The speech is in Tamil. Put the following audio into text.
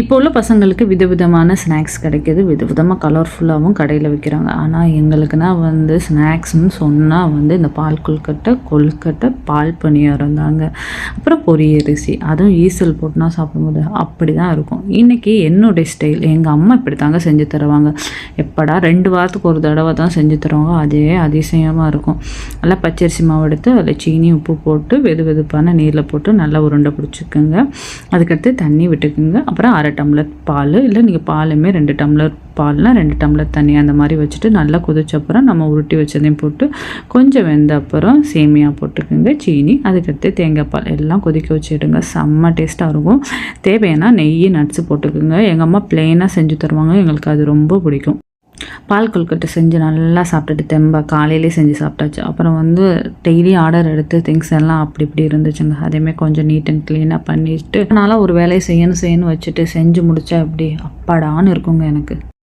இப்போ உள்ள பசங்களுக்கு விதவிதமான ஸ்நாக்ஸ் கிடைக்கிது. விதவிதமாக கலர்ஃபுல்லாகவும் கடையில் விற்கிறாங்க ஆனால் எங்களுக்குனா வந்து ஸ்நாக்ஸ்னு சொன்னால் வந்து இந்த பால் கொல்கட்டை கொல்கட்டை பால் பணியாரம் தாங்க. அப்புறம் பொரியரிசி அதுவும் ஈசல் போட்டுனா சாப்பிடும்போது அப்படி தான் இருக்கும். இன்றைக்கி என்னுடைய ஸ்டைல் எங்கள் அம்மா இப்படி தாங்க செஞ்சு தருவாங்க. எப்படா ரெண்டு வாரத்துக்கு ஒரு தடவை தான் செஞ்சு தருவாங்க. அதே அதிசயமாக இருக்கும். நல்லா பச்சரிசி மாவு எடுத்து அதில் சீனி உப்பு போட்டு வெது வெதுப்பான நீரில் போட்டு நல்லா உருண்டை பிடிச்சிக்கோங்க. அதுக்கடுத்து தண்ணி விட்டுக்குங்க. அப்புறம் அரை டம்ளர் பால் இல்லை நீங்கள் பாலுமே ரெண்டு டம்ளர் பால்னால் ரெண்டு டம்ளர் தண்ணி அந்த மாதிரி வச்சுட்டு நல்லா கொதிச்ச அப்புறம் நம்ம உருட்டி வச்சதையும் போட்டு கொஞ்சம் வெந்த அப்புறம் சேமியா போட்டுக்கோங்க சீனி அதுக்கடுத்து தேங்காய் பால் எல்லாம் கொதிக்க வச்சுடுங்க. செம்ம டேஸ்ட்டாக இருக்கும். தேவையான நெய் நட்ஸு போட்டுக்கோங்க. எங்கள் அம்மா பிளெயினாக செஞ்சு தருவாங்க. எங்களுக்கு அது ரொம்ப பிடிக்கும். பால் கொல்கட்டை செஞ்சு நல்லா சாப்பிட்டுட்டு தெம்பா காலையிலே செஞ்சு சாப்பிட்டாச்சு. அப்புறம் வந்து டெய்லி ஆர்டர் எடுத்து திங்ஸ் எல்லாம் அப்படி இப்படி இருந்துச்சுங்க. அதேமாதிரி கொஞ்சம் நீட் அண்ட் க்ளீனாக பண்ணிட்டு அதனால் ஒரு வேலையை செய்யணும் செய்யணும் வச்சுட்டு செஞ்சு முடிச்சா அப்படி அப்பாடான்னு இருக்குங்க எனக்கு.